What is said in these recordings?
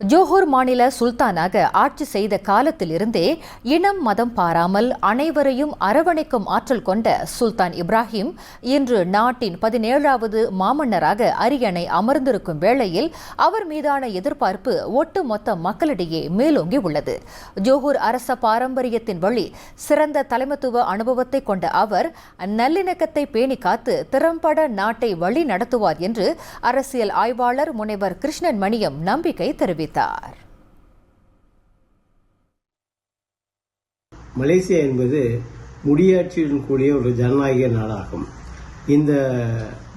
Johor மாநில சுல்தானாக ஆட்சி செய்த காலத்திலிருந்தே இனம் மதம் பாராமல் அனைவரையும் அரவணைக்கும் ஆற்றல் கொண்ட சுல்தான் இப்ராஹிம் இன்று நாட்டின் பதினேழாவது மாமன்னராக அரியணை அமர்ந்திருக்கும் வேளையில் அவர் மீதான எதிர்பார்ப்பு ஒட்டுமொத்த மக்களிடையே மேலோங்கி உள்ளது. ஜோஹூர் அரச பாரம்பரியத்தின் வழி சிறந்த தலைமத்துவ அனுபவத்தை கொண்ட அவர் நல்லிணக்கத்தை பேணி காத்து திறம்பட நாட்டை வழி நடத்துவார் என்று அரசியல் ஆய்வாளர் முனைவர் கிருஷ்ணன் மணியம் நம்பிக்கை தெரிவித்தார். மலேசியா என்பது முடியாட்சியுடன் கூடிய ஒரு ஜனநாயக நாடாகும். இந்த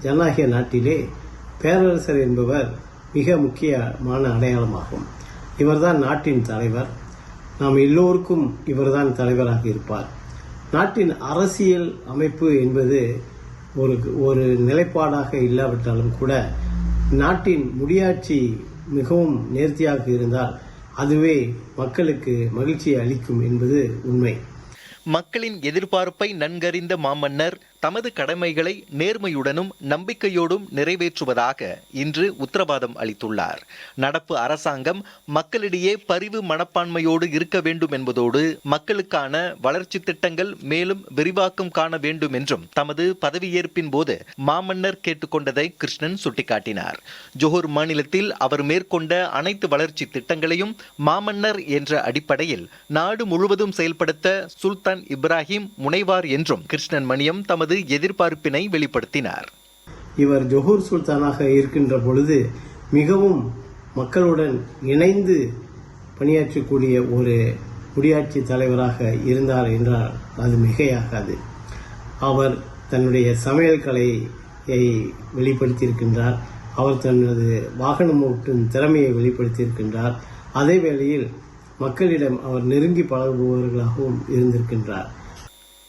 ஜனநாயக நாட்டிலே பேரரசர் என்பவர் மிக முக்கியமான அடையாளமாகும். இவர்தான் நாட்டின் தலைவர். நாம் எல்லோருக்கும் இவர்தான் தலைவராக இருப்பார். நாட்டின் அரசியல் அமைப்பு என்பது ஒரு ஒரு நிலைப்பாடாக இல்லாவிட்டாலும் கூட நாட்டின் முடியாட்சி மிகவும் நேர்த்தியாக இருந்தால் அதுவே மக்களுக்கு மகிழ்ச்சியை அளிக்கும் என்பது உண்மை. மக்களின் எதிர்பார்ப்பை நன்கறிந்த மாமன்னர் தமது கடமைகளை நேர்மையுடனும் நம்பிக்கையோடும் நிறைவேற்றுவதாக இன்று உத்தரவாதம் அளித்துள்ளார். நடப்பு அரசாங்கம் மக்களிடையே பரிவு மனப்பான்மையோடு இருக்க வேண்டும் என்பதோடு மக்களுக்கான வளர்ச்சி திட்டங்கள் மேலும் விரிவாக்கம் காண வேண்டும் என்றும் தமது பதவியேற்பின் போது மாமன்னர் கேட்டுக்கொண்டதை கிருஷ்ணன் சுட்டிக்காட்டினார். ஜோஹர் மாநிலத்தில் அவர் மேற்கொண்ட அனைத்து வளர்ச்சி திட்டங்களையும் மாமன்னர் என்ற அடிப்படையில் நாடு முழுவதும் செயல்படுத்த சுல்தான் இப்ராஹிம் முனைவார் என்றும் கிருஷ்ணன் மணியம் தமது எதிர்பார்ப்பினை வெளிப்படுத்தினார். இவர் ஜொஹூர் சுல்தானாக இருக்கின்ற பொழுது மிகவும் மக்களுடன் இணைந்து பணியாற்றக்கூடிய ஒரு முடியாட்சி தலைவராக இருந்தார் என்றால் அது மிகையாகாது. அவர் தன்னுடைய சமையல் கலையை வெளிப்படுத்தியிருக்கின்றார். அவர் தனது வாகனம் ஓட்டும் திறமையை வெளிப்படுத்தியிருக்கின்றார். அதே வேளையில் மக்களிடம் அவர் நெருங்கி பழகுபவர்களாகவும் இருந்திருக்கின்றார்.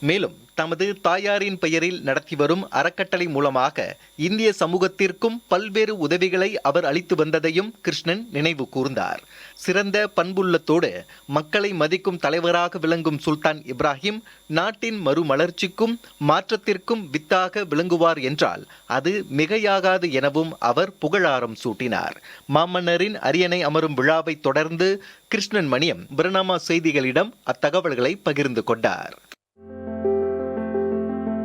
மேலும் தமது தாயாரின் பெயரில் நடத்தி வரும் அறக்கட்டளை மூலமாக இந்திய சமூகத்திற்கும் பல்வேறு உதவிகளை அவர் அளித்து வந்ததையும் கிருஷ்ணன் நினைவு கூர்ந்தார். சிறந்த பண்புள்ளத்தோடு மக்களை மதிக்கும் தலைவராக விளங்கும் சுல்தான் இப்ராஹிம் நாட்டின் மறுமலர்ச்சிக்கும் மாற்றத்திற்கும் வித்தாக விளங்குவார் என்றால் அது மிகையாகாது எனவும் அவர் புகழாரம் சூட்டினார். மாமன்னரின் அரியணை அமரும் விழாவை தொடர்ந்து கிருஷ்ணன் மணியம் பிரணாமா செய்திகளிடம் அத்தகவல்களை பகிர்ந்து கொண்டார்.